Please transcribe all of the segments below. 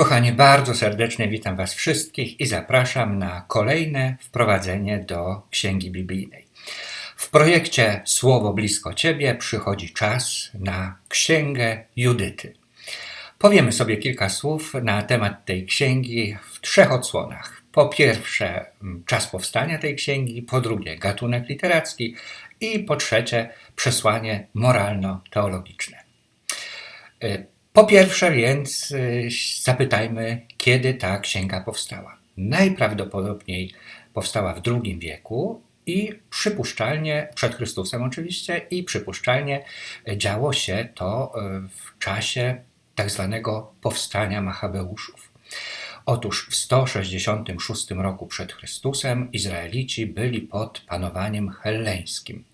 Kochani, bardzo serdecznie witam Was wszystkich i zapraszam na kolejne wprowadzenie do Księgi Biblijnej. W projekcie Słowo blisko Ciebie przychodzi czas na Księgę Judyty. Powiemy sobie kilka słów na temat tej księgi w trzech odsłonach. Po pierwsze, czas powstania tej księgi, po drugie, gatunek literacki i po trzecie, przesłanie moralno-teologiczne. Po pierwsze więc y, zapytajmy, kiedy ta księga powstała. Najprawdopodobniej powstała w II wieku i przypuszczalnie, przed Chrystusem oczywiście, i przypuszczalnie działo się to y, w czasie tak zwanego powstania Machabeuszów. Otóż w 166 roku przed Chrystusem Izraelici byli pod panowaniem helleńskim.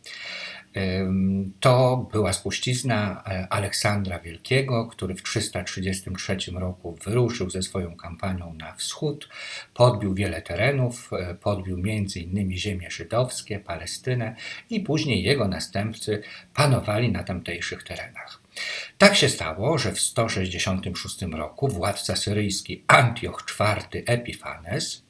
To była spuścizna e, Aleksandra Wielkiego, który w 333 roku wyruszył ze swoją kampanią na wschód, podbił wiele terenów, e, podbił m.in. ziemie żydowskie, Palestynę i później jego następcy panowali na tamtejszych terenach. Tak się stało, że w 166 roku władca syryjski Antioch IV Epifanes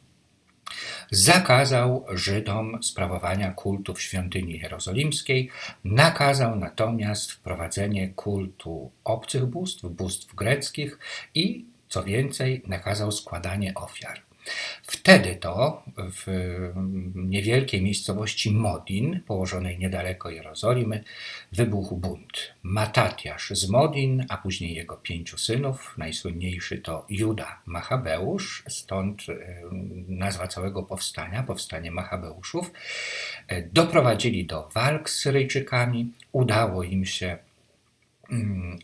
Zakazał Żydom sprawowania kultu w świątyni jerozolimskiej, nakazał natomiast wprowadzenie kultu obcych bóstw, bóstw greckich i, co więcej, nakazał składanie ofiar. Wtedy to w niewielkiej miejscowości Modin, położonej niedaleko Jerozolimy, wybuchł bunt. Matatiasz z Modin, a później jego pięciu synów, najsłynniejszy to Juda Machabeusz, stąd e, nazwa całego powstania, powstanie Machabeuszów, e, doprowadzili do walk z Syryjczykami. Udało im się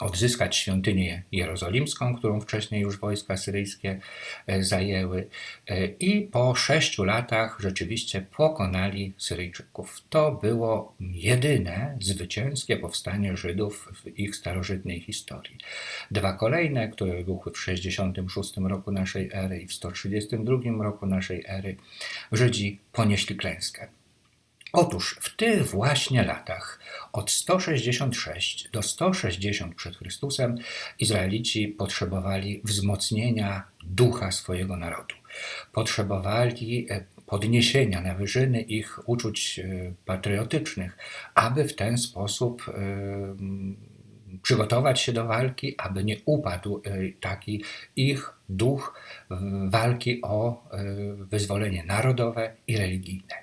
odzyskać świątynię jerozolimską, którą wcześniej już wojska syryjskie e, zajęły e, i po sześciu latach rzeczywiście pokonali Syryjczyków. To było jedyne zwycięskie powstanie Żydów w ich starożytnej historii. Dwa kolejne, które wybuchły w 66 roku naszej ery i w 132 roku naszej ery, Żydzi ponieśli klęskę. Otóż w tych właśnie latach, od 166 do 160 przed Chrystusem, Izraelici potrzebowali wzmocnienia ducha swojego narodu. Potrzebowali e, podniesienia na wyżyny ich uczuć e, patriotycznych, aby w ten sposób e, przygotować się do walki, aby nie upadł taki ich duch walki o wyzwolenie narodowe i religijne.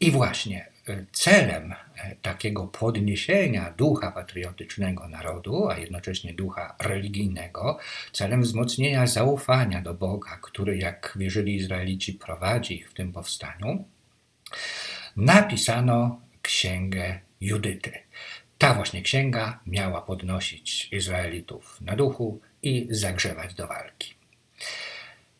I właśnie e, celem e, takiego podniesienia ducha patriotycznego narodu, a jednocześnie ducha religijnego, celem wzmocnienia zaufania do Boga, który, jak wierzyli Izraelici, prowadzi ich w tym powstaniu, napisano księgę Judyty. Ta właśnie księga miała podnosić Izraelitów na duchu i zagrzewać do walki.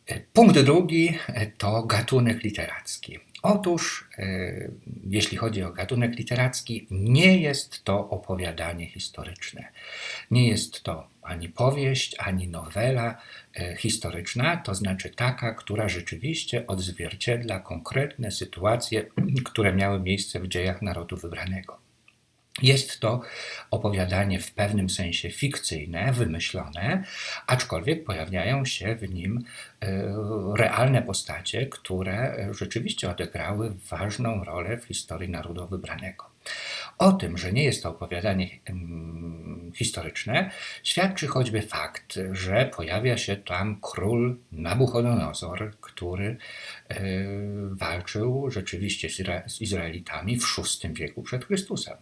E, punkt drugi to gatunek literacki. Otóż, e, jeśli chodzi o gatunek literacki, nie jest to opowiadanie historyczne. Nie jest to ani powieść, ani nowela e, historyczna, to znaczy taka, która rzeczywiście odzwierciedla konkretne sytuacje, które miały miejsce w dziejach narodu wybranego. Jest to opowiadanie w pewnym sensie fikcyjne, wymyślone, aczkolwiek pojawiają się w nim e, realne postacie, które rzeczywiście odegrały ważną rolę w historii narodu wybranego. O tym, że nie jest to opowiadanie historyczne, świadczy choćby fakt, że pojawia się tam król Nabuchodonozor, który e, walczył rzeczywiście z Izraelitami w VI wieku przed Chrystusem.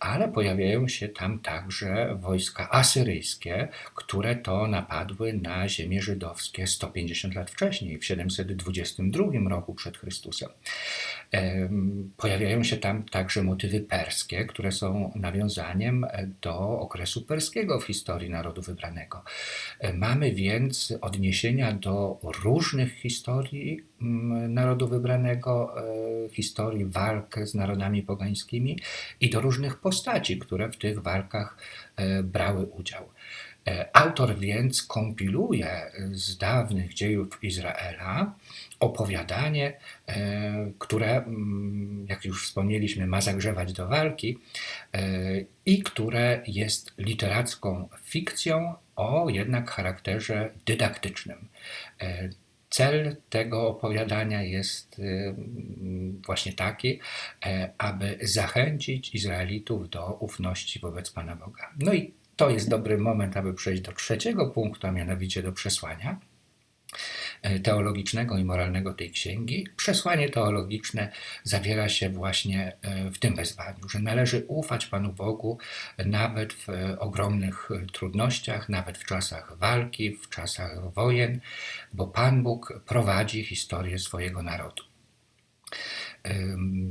Ale pojawiają się tam także wojska asyryjskie, które to napadły na ziemię żydowskie 150 lat wcześniej, w 722 roku przed Chrystusem. Pojawiają się tam także motywy perskie, które są nawiązaniem do okresu perskiego w historii narodu wybranego. Mamy więc odniesienia do różnych historii mm, narodu wybranego, e, historii walk z narodami pogańskimi i do różnych postaci, które w tych walkach e, brały udział. E, autor więc kompiluje z dawnych dziejów Izraela opowiadanie, e, które, mm, jak już wspomnieliśmy, ma zagrzewać do walki e, i które jest literacką fikcją o jednak charakterze dydaktycznym. Cel tego opowiadania jest właśnie taki, aby zachęcić Izraelitów do ufności wobec Pana Boga. No i to jest dobry moment, aby przejść do trzeciego punktu, a mianowicie do przesłania e, teologicznego i moralnego tej księgi. Przesłanie teologiczne zawiera się właśnie e, w tym wezwaniu, że należy ufać Panu Bogu nawet w ogromnych trudnościach, nawet w czasach walki, w czasach wojen, bo Pan Bóg prowadzi historię swojego narodu.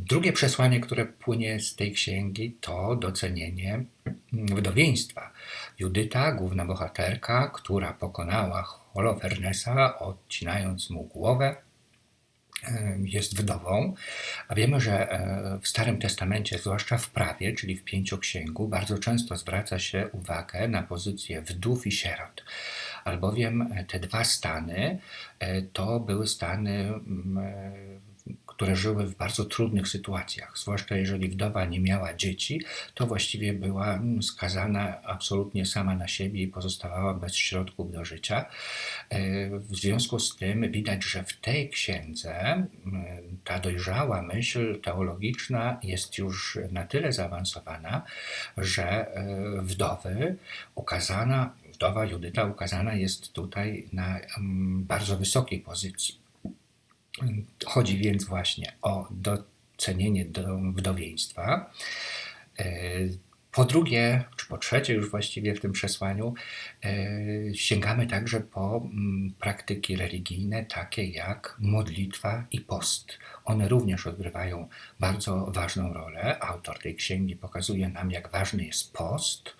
Drugie przesłanie, które płynie z tej księgi, to docenienie wdowieństwa. Judyta, główna bohaterka, która pokonała Holofernesa, odcinając mu głowę, jest wdową, a wiemy, że e, w Starym Testamencie, zwłaszcza w prawie, czyli w pięcioksięgu, bardzo często zwraca się uwagę na pozycję wdów i sierot, albowiem te dwa stany e, to były stany które żyły w bardzo trudnych sytuacjach, zwłaszcza jeżeli wdowa nie miała dzieci, to właściwie była mm, skazana absolutnie sama na siebie i pozostawała bez środków do życia. E, w związku z tym widać, że w tej księdze mm, ta dojrzała myśl teologiczna jest już na tyle zaawansowana, że e, wdowy ukazana wdowa Judyta ukazana jest tutaj na mm, bardzo wysokiej pozycji. Chodzi więc właśnie o docenienie wdowieństwa. E, po drugie, czy po trzecie już właściwie w tym przesłaniu, e, sięgamy także po mm, praktyki religijne, takie jak modlitwa i post. One również odgrywają bardzo ważną rolę. Autor tej księgi pokazuje nam, jak ważny jest post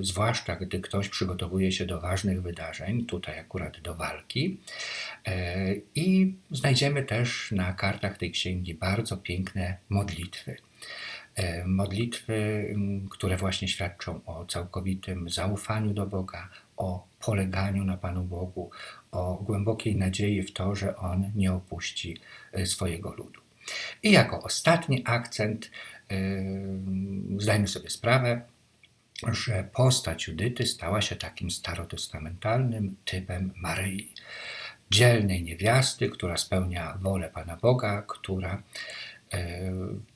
zwłaszcza gdy ktoś przygotowuje się do ważnych wydarzeń, tutaj akurat do walki. Y, I znajdziemy też na kartach tej księgi bardzo piękne modlitwy. Y, modlitwy, mm, które właśnie świadczą o całkowitym zaufaniu do Boga, o poleganiu na Panu Bogu, o głębokiej nadziei w to, że On nie opuści swojego ludu. I jako ostatni akcent zdajmy sobie sprawę, że postać Judyty stała się takim starotestamentalnym typem Maryi. Dzielnej niewiasty, która spełnia wolę Pana Boga, która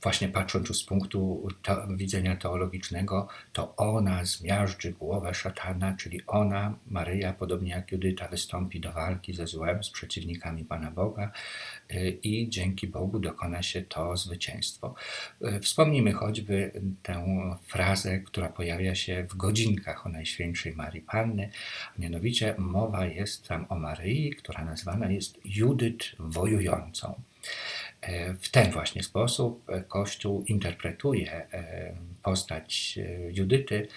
właśnie patrząc z punktu widzenia teologicznego, to ona zmiażdży głowę szatana, czyli ona, Maryja, podobnie jak Judyta, wystąpi do walki ze złem, z przeciwnikami Pana Boga e, i dzięki Bogu dokona się to zwycięstwo. E, wspomnijmy choćby tę frazę, która pojawia się w godzinkach o Najświętszej Marii Panny, mianowicie mowa jest tam o Maryi, która nazwana jest Judyt wojującą. E, w ten właśnie sposób e, Kościół interpretuje e, postać Judyty,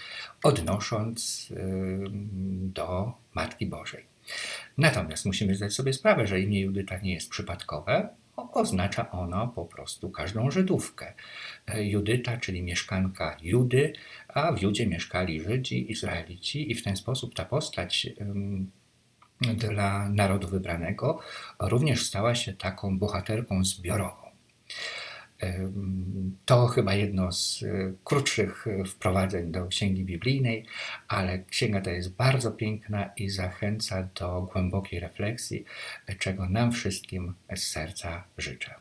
odnosząc do Matki Bożej. Natomiast musimy zdać sobie sprawę, że imię Judyta nie jest przypadkowe. Oznacza ono po prostu każdą Żydówkę. Judyta, czyli mieszkanka Judy, a w Judzie mieszkali Żydzi, Izraelici, i w ten sposób ta postać dla narodu wybranego, również stała się taką bohaterką zbiorową. To chyba jedno z e, krótszych wprowadzeń do księgi biblijnej, ale księga ta jest bardzo piękna i zachęca do głębokiej refleksji, czego nam wszystkim z serca życzę.